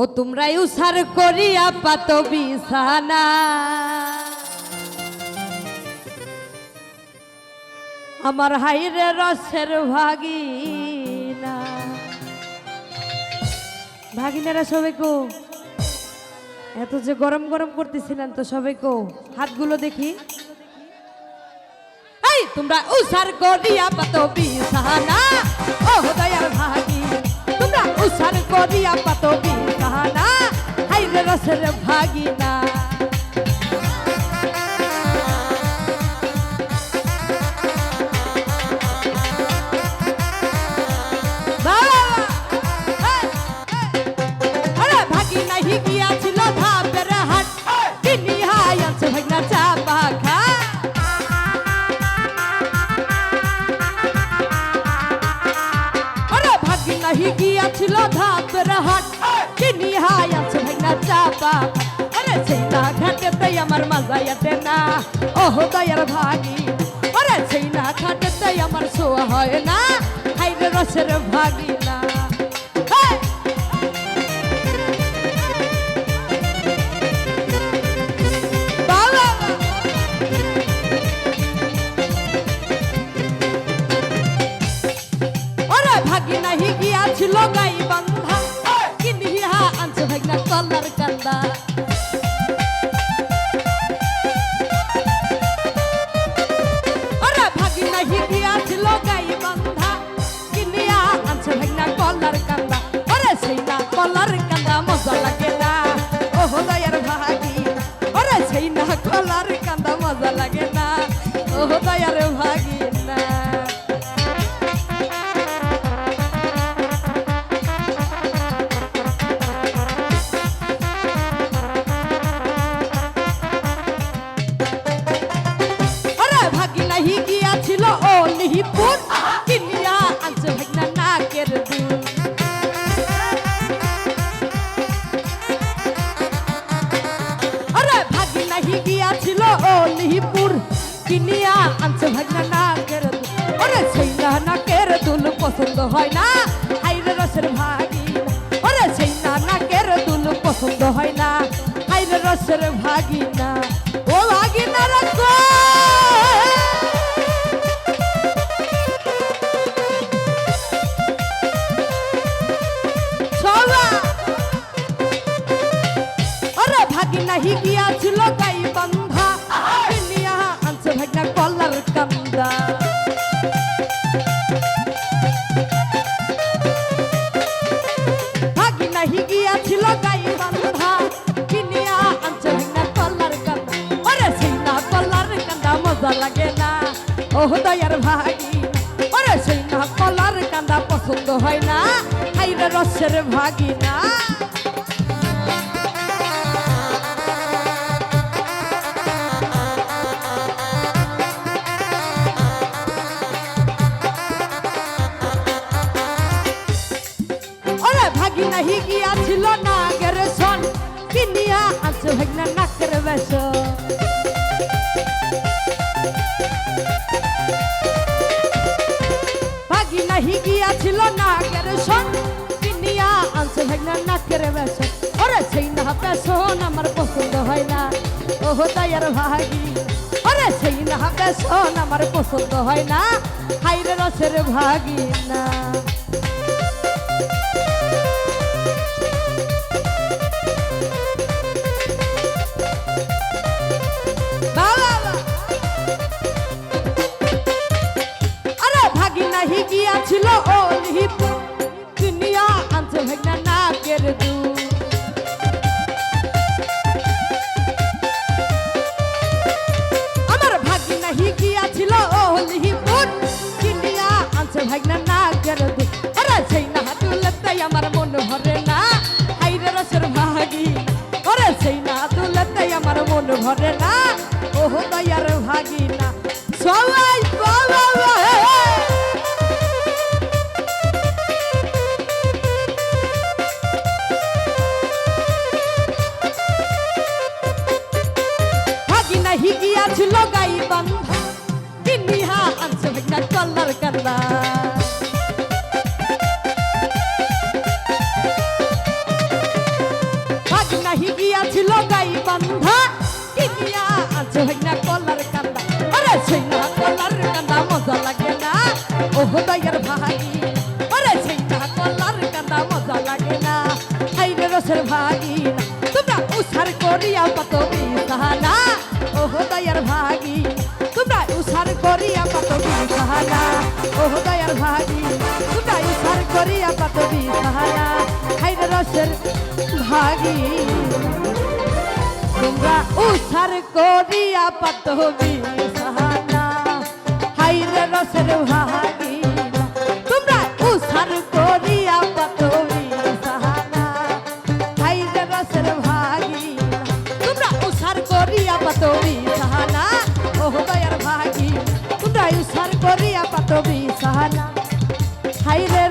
ও তোমরা উসার করিয়া পাত বিছানা। আমার হাইরে রসের ভাগিনা। ভাগিনারা সবাই কো? এত যে গরম গরম করতেছিলেন তো সবাই কো? হাতগুলো দেখি। এই, তোমরা উসার করিয়া পাত বিছানা। ও দয়ার ভাগি তোমরা উসার করিয়া পাত বিছানা। হাইরে রে ভাগিনা। চাপা আরে সেইটা ঘাটেতে আমার মজা এতে না। ওহ দয়ার ভাগি। আরে সেইনা ঘাটেতে আমার শোয়া হয় না। হাইরে রসের ভাগি না। ভাগি নাহি গিয়াছিল গাই বান্ধা। কিনিয়া আনছে ভাগনা কলার কান্দা। ওরে ভাগি নাহি গিয়াছিল গাই বান্ধা, কিনিয়া আনছে ভাগনা কলার কান্দা। ওরে সেই কলার কান্দা মজা লাগে না। ও দয়ার ভাগি ওরে সেই না কলার কান্দা মজা লাগে না। ও দয়ার ভাগি গিয়াছিল লিহিপুর কিনিয়া আনছে নাকের দুল আরে সেই না নাকের দুল পছন্দ হয় না। হাইরে রসের ভাগি। আরে সেই না নাকের দুল পছন্দ হয় না। হাইরে রসের ভাগি না ভাগি নাহি গিয়াছিল গাই বান্ধা। কিনিয়া আনছে ভাগনা কলার কান্দা। ভাগি নাহি গিয়াছিল গাই বান্ধা। কিনিয়া আনছে ভাগনা কলার কান্দা। আরে সেই না কলার কান্দা মজা লাগে না। ও দয়ার ভাগি আরে সেই না কলার কান্দা পছন্দ হয় না। হাইরে রসের ভাগি না কিনিয়া আছে, ভাগনা নাকের বেশ ভাগি নাহি গিয়াছিল নাগের সন কিনিয়া আনছে ভাগনা নাকের বেশ ওরে সেই না পেশন আমার পছন্দ হয় না। ওহ তাইয়ার ভাগি, ওরে সেই না পেশন আমার পছন্দ হয় না। হাইরে রসের ভাগি ভরে না, ওহ দয়ার ভাগি না সবাই বাবা ভাগি নাহি গিয়াছিল গাই বান্ধা। কিনিহা আনছে ভাগনা কল্লার কান্দা। সৈনা কলার কান্দা। আরে সৈনা কলার কান্দা, মজা লাগে না। ও হৃদয়ের ভাই। আরে সৈনা কলার কান্দা, মজা লাগে না। এই রসের ভাই। তোমরা উসার করিয়া কত বিসাহানা ও হৃদয়ের ভাই। তোমরা উসার করিয়া কত বিসাহানা ও হৃদয়ের ভাই। রসের ভাগী তোমরা উসার করিয়া পাত বিসানা হাই রসের ভাগি তোমরা উসার করিয়া পাত বিসানা হাই রসের ভাগি তোমরা উসার করিয়া পাত বিসানা ও ভাগি। তোমরা উসার করিয়া পাত বিসানা হাই রে